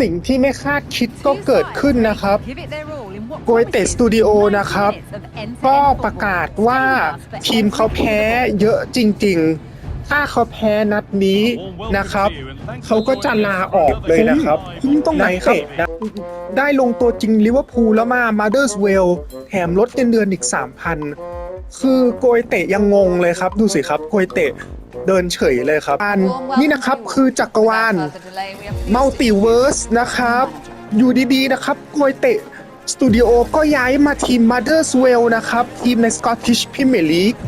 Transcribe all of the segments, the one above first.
สิ่งที่ไม่คาดคิดก็เกิดขึ้นนะครับโกยเตสตูดิโอนะครับ ก็ประกาศว่าทีมเขาแพ้เยอะจริง ๆ ถ้าเขาแพ้นัดนี้นะครับ เขาก็จะลาออกเลยนะครับคุ้มตรงไหนครับ ได้ลงตัวจริงลิเวอร์พูลแล้วมามาเดอร์สเวลแถมลดเงินเดือนอีก 3,000 คือโกยเตะยังงงเลยครับ ดูสิครับโกยเตะ เดินเฉยเลยครับอันนี่นะครับคือจักรวาลมัลติเวิร์สนะครับ อยู่ดีๆนะครับโกยเตะสตูดิโอก็ย้ายมาทีม Motherswell นะครับ ทีมใน Scottish Premier League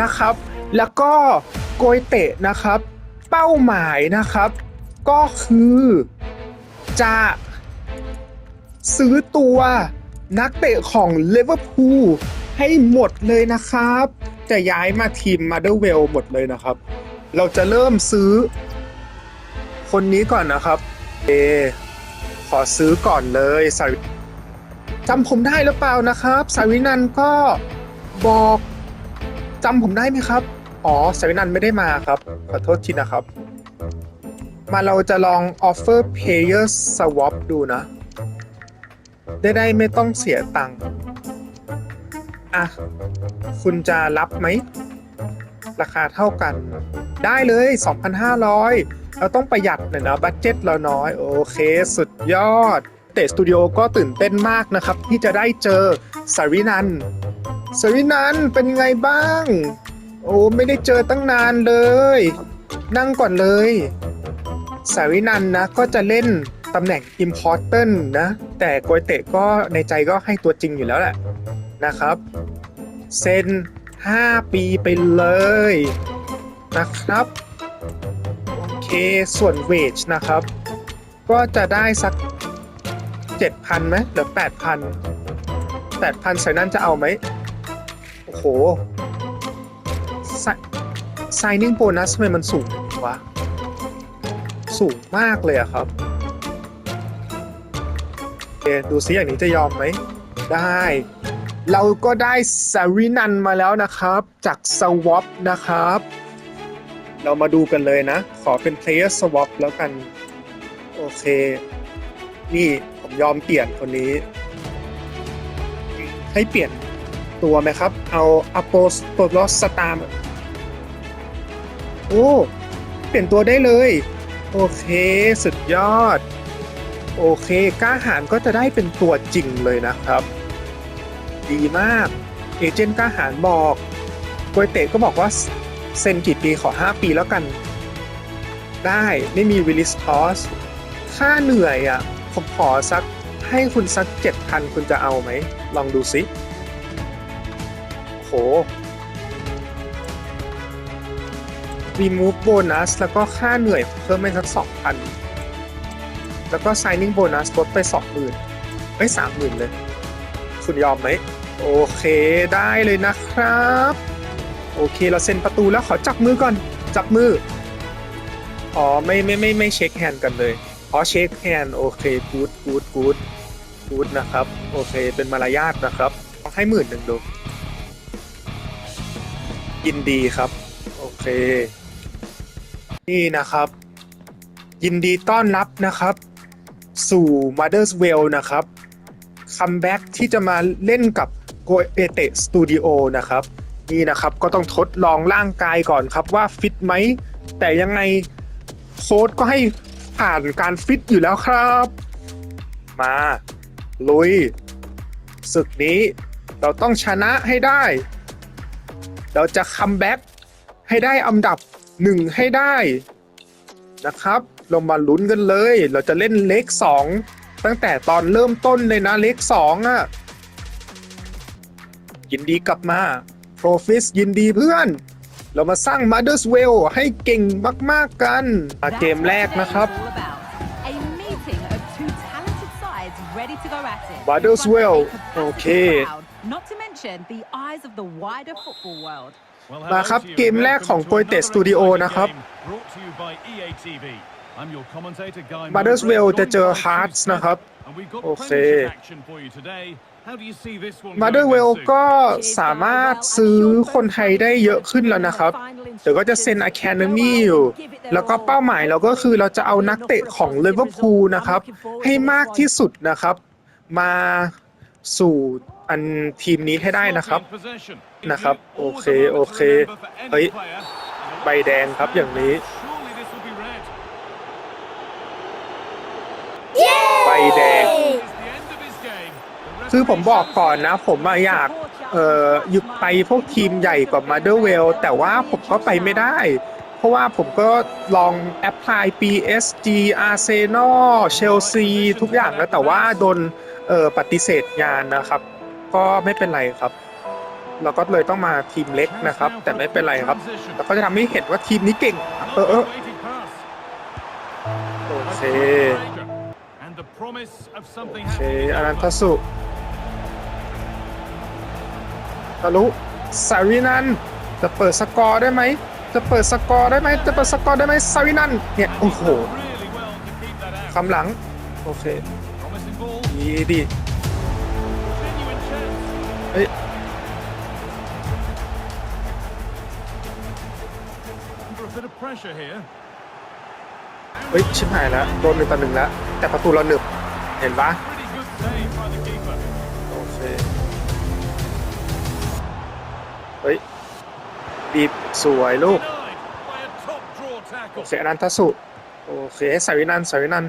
นะครับ แล้วก็โกยเตะนะครับ เป้าหมายนะครับ ก็คือจะซื้อตัวนักเตะของเลเวอร์พูลให้หมดเลยนะครับ จะย้ายมาทีม Motherwell หมดเลยนะครับ เราจะเริ่มซื้อ คนนี้ก่อนนะครับเอขอซื้อก่อนเลยสาวิจำผมได้หรือเปล่านะครับ สาวินันท์ก็บอกจำผมได้ไหมครับ อ๋อ สาวินันท์ไม่ได้มาครับ ขอโทษทีนะครับ มาเราจะลอง offer player swap ดูนะ ได้ได้ไม่ต้องเสียตังค์ อะ คุณจะรับไหม ราคาเท่ากัน ได้เลย 2,500 เราต้องประหยัดหน่อยนะบัตเจ็ตเราน้อย โอเค สุดยอด เตะสตูดิโอก็ตื่นเต้นมากนะครับ ที่จะได้เจอสารินันสารินันเป็นไงบ้าง โอ้ ไม่ได้เจอตั้งนานเลย นั่งก่อนเลยสารินันนะก็จะเล่นตำแหน่ง Important นะ แต่โกยเตะก็ในใจก็ให้ตัวจริงอยู่แล้วแหละ นะครับ เซ็น 5 ปีไปเลยนะครับ โอเคส่วนเวจนะครับ ก็จะได้สัก 7,000ไหมหรือ 8,000 8,000ใส่นั่นจะเอาไหม โอ้โห signing bonus ทำไมมันสูงวะ สูงมากเลยอะครับโอเคดูซิอย่างนี้จะยอมไหม ได้ เราก็ได้สารินันมาแล้วนะครับ จากสวอปนะครับ เรามาดูกันเลยนะ ขอเป็น player swap แล้วกัน โอเค นี่ผมยอมเปลี่ยนคนนี้ ให้เปลี่ยนตัวไหมครับ เอาอโปสโตลอสสตาร์โอ้ เปลี่ยนตัวได้เลย โอเค สุดยอด โอเคกล้าหารก็จะได้เป็นตัวจริงเลยนะครับ ดีมาก เอเจนต์กล้าหารบอกโกยเตะก็บอกว่าเซ็นกี่ปีขอ 5 ปีแล้วกัน ได้ไม่มีวิลิสคอสค่าเหนื่อยอะ ผมขอสักให้คุณสัก 7,000 คุณจะเอาไหม ลองดูสิโห remove bonus แล้วก็ค่าเหนื่อยเพิ่มไปสัก 2,000 แล้วก็ signing bonus ลดไป 20,000เอ้ย30,000 เลย คุณยอมไหม โอเคได้เลยนะครับ โอเคเราเซ็นประตูแล้วขอจับมือก่อน จับมือ อ๋อไม่ไม่ไม่ไม่เช็คแฮนด์กันเลยอ๋อเช็คแฮนด์โอเคกูดกูดกูดกูดนะครับ โอเคเป็นมารยาทนะครับต้อให้หมื่นหนึ่งดูยินดีครับ โอเค นี่นะครับ ยินดีต้อนรับนะครับ สู่ Mother's Well นะครับคัมแบ็กที่จะมาเล่นกับ โกเอเตสตูดิโอนะครับนี่นะครับก็ต้องทดลองร่างกายก่อนครับว่าฟิตไหม แต่ยังไงโค้ดก็ให้ผ่านการฟิตอยู่แล้วครับ มา ลุยศึกนี้เราต้องชนะให้ได้ เราจะคัมแบ็กให้ได้อันดับหนึ่งให้ได้นะครับ เรามาลุ้นกันเลย เราจะเล่นเลขสองตั้งแต่ตอนเริ่มต้นเลยนะเลขสองอะ ยินดีกลับมาโปรฟิสยินดีเพื่อน เรามาสร้าง Mother's Well ให้เก่งมาก ๆ กันมาเกมแรกนะครับ A meeting of two talented sides ready to go at it. Mother's Well In front of a capacity Okay. crowd, Not to mention the eyes of the wider football world. มาครับเกมแรกของ Goite Studio นะครับ Motherswell จะเจอ Hearts นะครับ โอเค How do you see this one มาเดอร์ going เว then, ล Sue? ก็สามารถซื้อคนไทยได้เยอะขึ้นแล้วนะครับ เดี๋ยวก็จะเซ็น Academy อยู่ แล้วก็เป้าหมายเราก็คือเราจะเอานักเตะของลิเวอร์พูลนะครับ ให้มากที่สุดนะครับ มาสู่อันทีมนี้ให้ได้นะครับ Slot in possession. นะครับ If โอ you เค always โอ remember เค for any เฮ้ย player, ใบแดงครับอย่างนี้ surely this will be red. ใบแดง It's the end of his game. The คือผมบอกก่อนนะ ผมอะอยากเอ่อหยุดไปพวกทีมใหญ่กว่ามาเดอร์เวลแต่ว่าผมก็ไปไม่ได้ เพราะว่าผมก็ลองแอพพลาย PSG Arsenal Chelsea ทุกอย่างแล้วแต่ว่าโดนเอ่อปฏิเสธงานนะครับ ก็ไม่เป็นไรครับ เราก็เลยต้องมาทีมเล็กนะครับ แต่ไม่เป็นไรครับแล้วก็จะทำให้เห็นว่าทีมนี้เก่ง เออเออโอเคโอเคอนันทสุ ทะลุสาวินันจะเปิดสกอร์ได้ไหม จะเปิดสกอร์ได้ไหมจะเปิดสกอร์ได้ไหมสาวินันเนี่ยโอ้โห Really well to keep that out. คำหลัง โอเค Promising ball. ดีดี Genuine chance. เฮ้ย Under a bit of pressure here. เฮ้ยชิบหายแล้วโดนหนึ่งต่อหนึ่งแล้ว แต่ประตูเราหนึบ เห็นปะ Pretty good save by the keeper. โอเค เฮ้ยบีบสวยลูก Denied by a top draw โอ tackle. เคอนันทสุโอเคให้สาวินันสาวินัน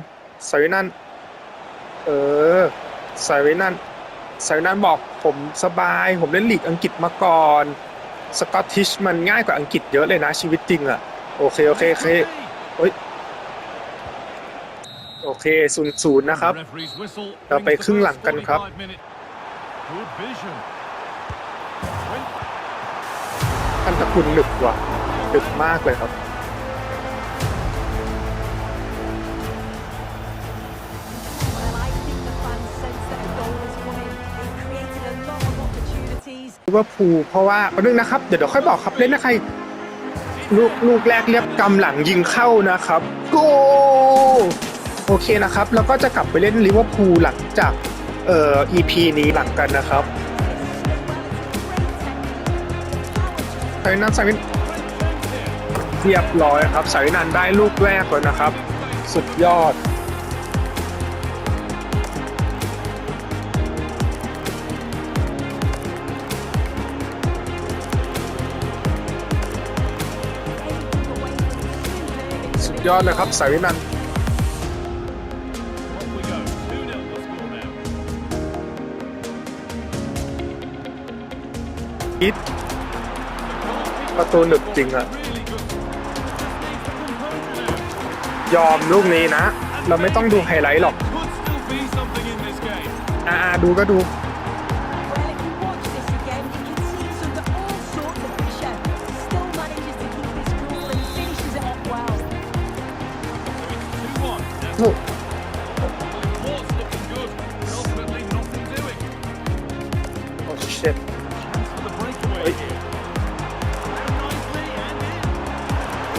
สาวินันเออสาวินันสาวินันบอกผมสบาย ผมเล่นลีกอังกฤษมาก่อนสกอตติชมันง่ายกว่าอังกฤษเยอะเลยนะชีวิตจริงอะโอเคโอเคโอเคเฮ้ยโอเคศูนย์ศูนย์นะครับ The referee's whistle เราไป brings the ครึ่งหลัง first กันครับานตะคุณหนึบว่ะหนึบมากเลยครับลิเวอร์พูลเพราะว่าแป๊บนึงนะครับ เดี๋ยวเดี๋ยวค่อยบอกครับเล่นนะใคร ลูกลูกแรกเรียบกำหลังยิงเข้านะครับโกโอเคนะครับ แล้วก็จะกลับไปเล่นลิเวอร์พูลหลังจากเอ่อ EP นี้หลังกันนะครับาวินันสาวินเรียบร้อยครับสาวินันได้ลูกแรกแล้วนะครับ สุดยอดสุดยอดเลยครับสาวินันอิด ประตูหนึบจริงอะยอมลูกนี้นะ เราไม่ต้องดูไฮไลท์หรอก อ่าดูก็ดู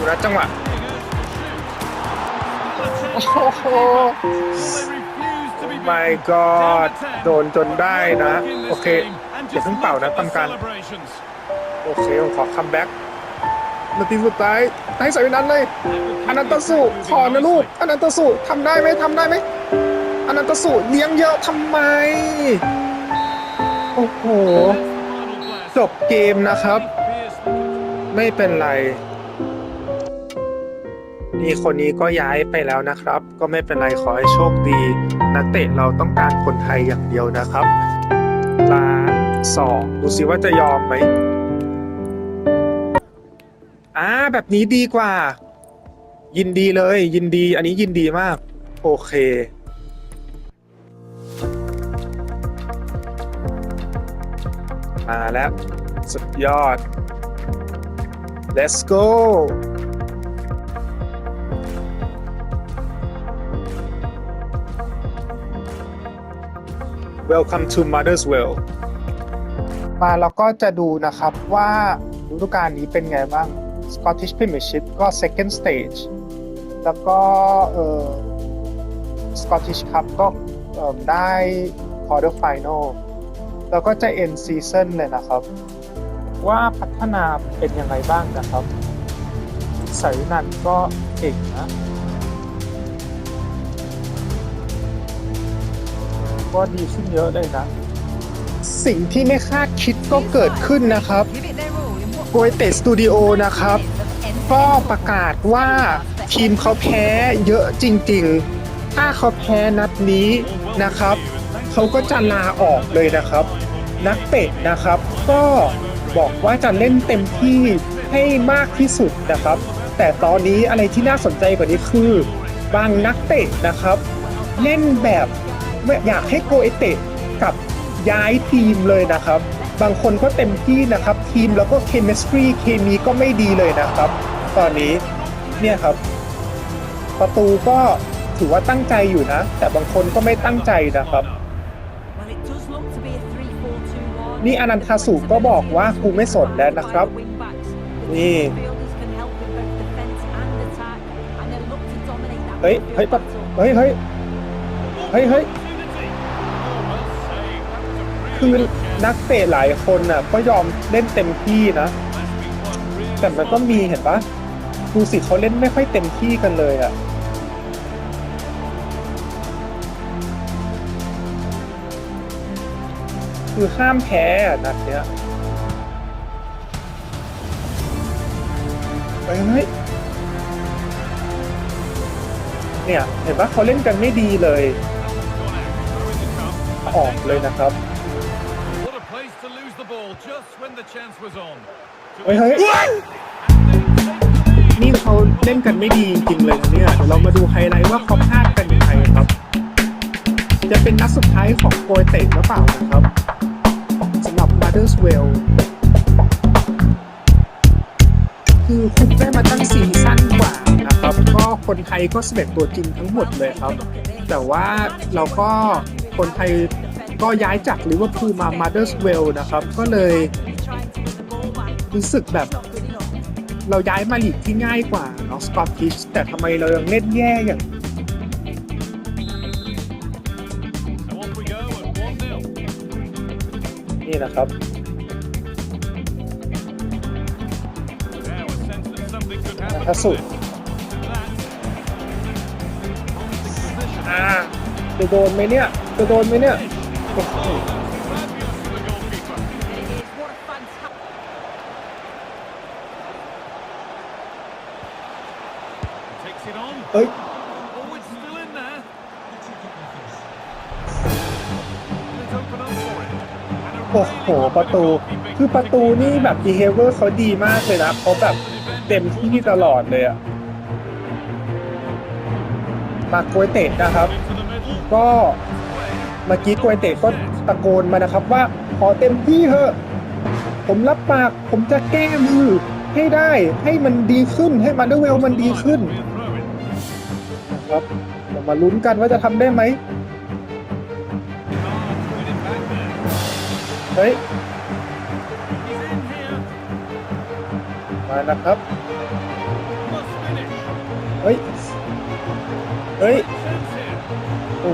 ดูนะจังหวะ Being urged to shoot. โอ้โห Well, they refuse to be my beaten. god Down to 10. โดนจนได้นะ In this โอเค game, and อย่า just เพิ่งเป่า look นะ at กรรม the การ celebrations. โอเคผมขอคัมแบ็กนาทีสุดท้ายให้สาวินันเลยอนันตสุขอนะลูกอนันตสุทำได้ไหมทำได้ไหมอนันตสุเลี้ยงเยอะทำไม โอ้โห จบเกมนะครับ ไม่เป็นไร นี่คนนี้ก็ย้ายไปแล้วนะครับ ก็ไม่เป็นไรขอให้โชคดี นักเตะเราต้องการคนไทยอย่างเดียวนะครับล้านสองดูสิว่าจะยอมไหมอ่าแบบนี้ดีกว่า ยินดีเลย ยินดี อันนี้ยินดีมาก โอเคมาแล้ว สุดยอด let's go welcome to mother's well มาเราก็จะดูนะครับว่าฤดูกาลนี้เป็นไงบ้าง Scottish Premiership ก็ second stage แล้วก็เอ่อ Scottish Cup ก็เอิ่มได้ quarter final แล้วก็จะ end season เลยนะครับ ว่าพัฒนาเป็นยังไงบ้างนะครับสายนันก็เก่งนะ ก็ดีขึ้นเยอะเลยนะ สิ่งที่ไม่คาดคิดก็เกิดขึ้นนะครับโกยเตสตูดิโอนะครับ ก็ประกาศว่าทีมเขาแพ้เยอะจริง ๆ ถ้าเขาแพ้นัดนี้นะครับ เขาก็จะลาออกเลยนะครับ นักเตะนะครับ ก็บอกว่าจะเล่นเต็มที่ให้มากที่สุดนะครับ แต่ตอนนี้อะไรที่น่าสนใจกว่านี้คือบางนักเตะนะครับ เล่นแบบ ไม่อยากให้โกเอเตะกับย้ายทีมเลยนะครับ บางคนก็เต็มที่นะครับ ทีมแล้วก็เคมีสตรีเคมีก็ไม่ดีเลยนะครับ ตอนนี้เนี่ยครับ ประตูก็ถือว่าตั้งใจอยู่นะ แต่บางคนก็ไม่ตั้งใจนะครับ นี่อนันทาสุก็บอกว่ากูไม่สนแล้วนะครับ นี่เฮ้ยเฮ้ยเฮ้ยเฮ้ยเฮ้ย คือนักเตะหลายคนน่ะ ก็ยอมเล่นเต็มที่นะ แต่มันก็มีเห็นปะดูสิเขาเล่นไม่ค่อยเต็มที่กันเลยอะคือห้ามแพ้อะนัดเนี้ยเฮ้ยเฮ้ยเนี่ย เห็นปะเขาเล่นกันไม่ดีเลย ออกเลยนะครับ เฮ้ยเฮ้ยนี่เขาเล่นกันไม่ดีจริงๆเลยนะเนี่ยเดี๋ยวเรามาดูไฮไลท์ว่าเขาพลาดกันยังไงครับ จะเป็นนัดสุดท้ายของโปรยเตะหรือเปล่านะครับสำหรับ Motherswell คือคุมได้มาตั้งซีซั่นกว่านะครับ ก็คนไทยก็11ตัวจริงทั้งหมดเลยครับ แต่ว่าเราก็คนไทย ก็ย้ายจากลิเวอร์พูลมา Motherswell นะครับ ก็เลยรู้สึกแบบ เราย้ายมาลีกที่ง่ายกว่าเนาะสกอตติชแต่ทำไมเรายังเล่นแย่อย่างนี้นะครับนะ happen. ถ้าสุดอ่าจะโดนไหมเนี่ย จะโดนไหมเนี่ย 15. Oi. โอ้โห ประตู คือประตูนี่แบบ behavior เขาดีมากเลยนะเขาแบบเต็มที่ตลอดเลยอะมาโกยเตะนะครับ ก็ มื่อกี้โกยเตะก็ตะโกนมานะครับว่าขอเต็มที่เถอะผมรับปากผมจะแก้มือให้ได้ให้มันดีขึ้นให้มันด้วยเวลมันดีขึ้นนะครับเรามาลุ้นกันว่าจะทำได้ไหมเฮ้ยมานะครับเฮ้ยเฮ้ยโอ้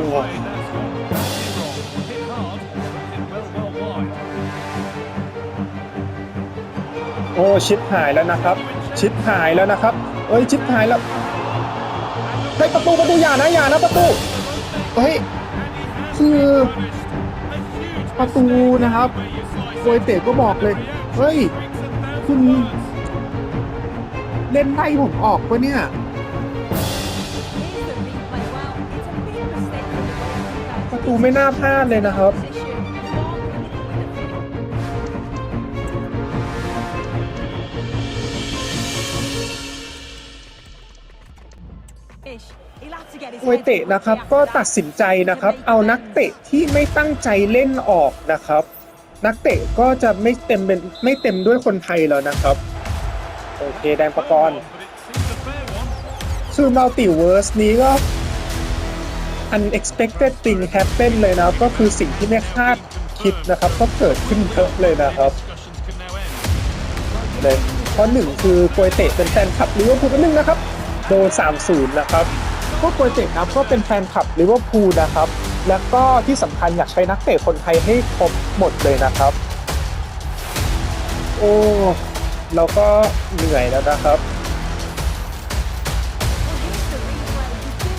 โอ้ชิปหายแล้วนะครับ ชิปหายแล้วนะครับเอ้ยชิปหายแล้วเฮ้ยประตูประตูอย่านะอย่านะประตูเฮ้ยคือประตูนะครับโกยเตะก็บอกเลยเฮ้ยคุณเล่นไล่ผมออกปะเนี่ยประตูไม่น่าพลาดเลยนะครับ โกยเตะนะครับก็ตัดสินใจนะครับ เอานักเตะที่ไม่ตั้งใจเล่นออกนะครับ นักเตะก็จะไม่เต็มเป็นไม่เต็มด้วยคนไทยแล้วนะครับ โอเคแดงประกรณ์ But it seems a fair one. คือมัลติเวิร์สนี้ก็ unexpected thing happen เลยนะก็คือสิ่งที่ไม่คาดคิดนะครับ ก็เกิดขึ้นเยอะเลยนะครับ Discussions can now end. เลยเพราะหนึ่งคือโกยเตะเป็นแฟนคลับลิเวอร์พูลนิดนึงนะครับ โดน3-0 นะครับ พวกโปรเจกต์นะครับก็เป็นแฟนคลับลิเวอร์พูลนะครับ แล้วก็ที่สำคัญอยากใช้นักเตะคนไทยให้ครบหมดเลยนะครับ โอ้เราก็เหนื่อยแล้วนะครับ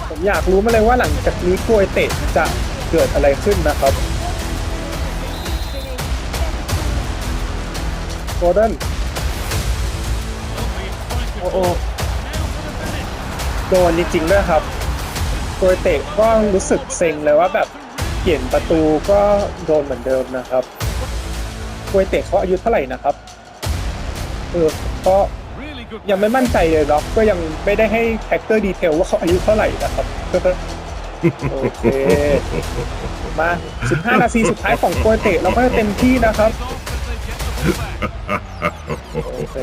ผมอยากรู้มาเลยว่าหลังจากนี้กลวยเตะจะเกิดอะไรขึ้นนะครับโกลเด้นโอ้โอ้ โดนจริงๆด้วยครับโกยเตะก็รู้สึกเซ็งเลยว่าแบบเปลี่ยนประตูก็โดนเหมือนเดิมนะครับโกยเตะเขาอายุเท่าไหร่นะครับเออก็ยังไม่มั่นใจเลยเนาะก็ยังไม่ได้ให้แท็กเตอร์ดีเทลว่าเขาอายุเท่าไหร่นะครับโอเคมา 15 นาทีสุดท้ายของโกยเตะเราก็จะเต็มที่นะครับโอเค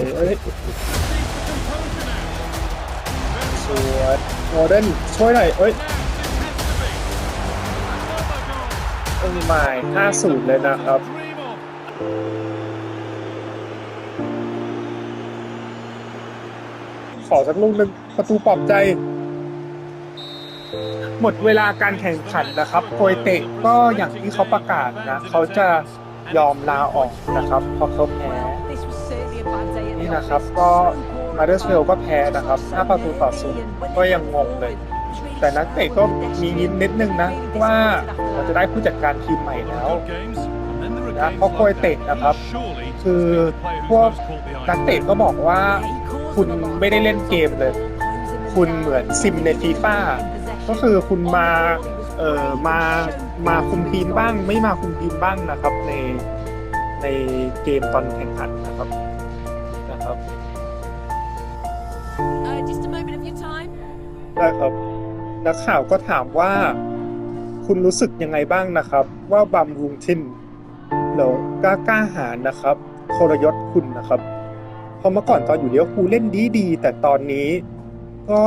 สวยโมเดิร์นช่วยหน่อยเอ้ยโอ้ไม่ห้าศูนย์เลยนะครับ ขอสักลูกหนึ่งประตูปลอบใจ หมดเวลาการแข่งขันนะครับโกยเตะก็อย่างที่เขาประกาศนะ เขาจะยอมลาออกนะครับเพราะเขาแพ้นี่นะครับก็ มาเดอร์สเวลก็แพ้นะครับ 5 ประตูต่อศูนย์ก็ยังงงเลย แต่นักเตะก็มียิ้มนิดนึงนะ ว่าเราจะได้ผู้จัดการทีมใหม่แล้วนะเพราะโกยเตะนะครับ คือพวกนักเตะก็บอกว่าคุณไม่ได้เล่นเกมเลย คุณเหมือนซิมในฟีฟ่าก็คือคุณมาเอ่อมามาคุมทีมบ้าง ไม่มาคุมทีมบ้างนะครับ ในในเกมตอนแข่งขันนะครับ นักข่าวก็ถามว่า คุณรู้สึกยังไงบ้างนะครับ ว่าบัมรุงทินหรือกล้ากล้าหาญนะครับทรยศคุณนะครับเพราะเมื่อก่อนตอนอยู่เลี้ยวภูเล่นดีดีแต่ตอนนี้ก็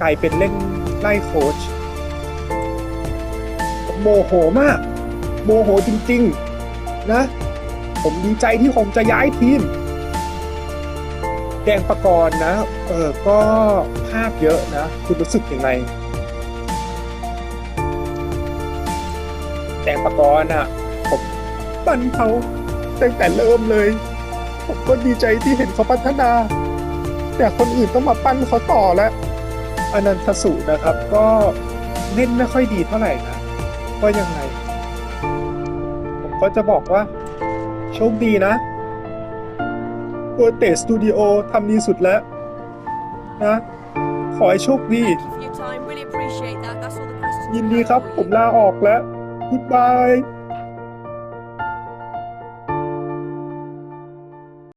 กลายเป็นเล่นไล่โค้ชโมโหมาก โมโหจริง ๆ นะ ผมดีใจที่ผมจะย้ายทีม แดงประกรณ์นะเออก็ภาคเยอะนะ คุณรู้สึกยังไงแดงประกรณ์อะ ผมปั้นเขาตั้งแต่เริ่มเลย ผมก็ดีใจที่เห็นเขาพัฒนา แต่คนอื่นต้องมาปั้นเขาต่อแล้วอนันทสุนะครับ ก็เล่นไม่ค่อยดีเท่าไหร่นะก็ยังไง ผมก็จะบอกว่า โชคดีนะ โปรเตสตูดิโอทำดีสุดแล้ว นะ ขอให้โชคดี Thank you for your time. Really appreciate that. That's all the questions. ยิน we ดี have ครับ for ผม you. ลาออกแล้ว Goodbye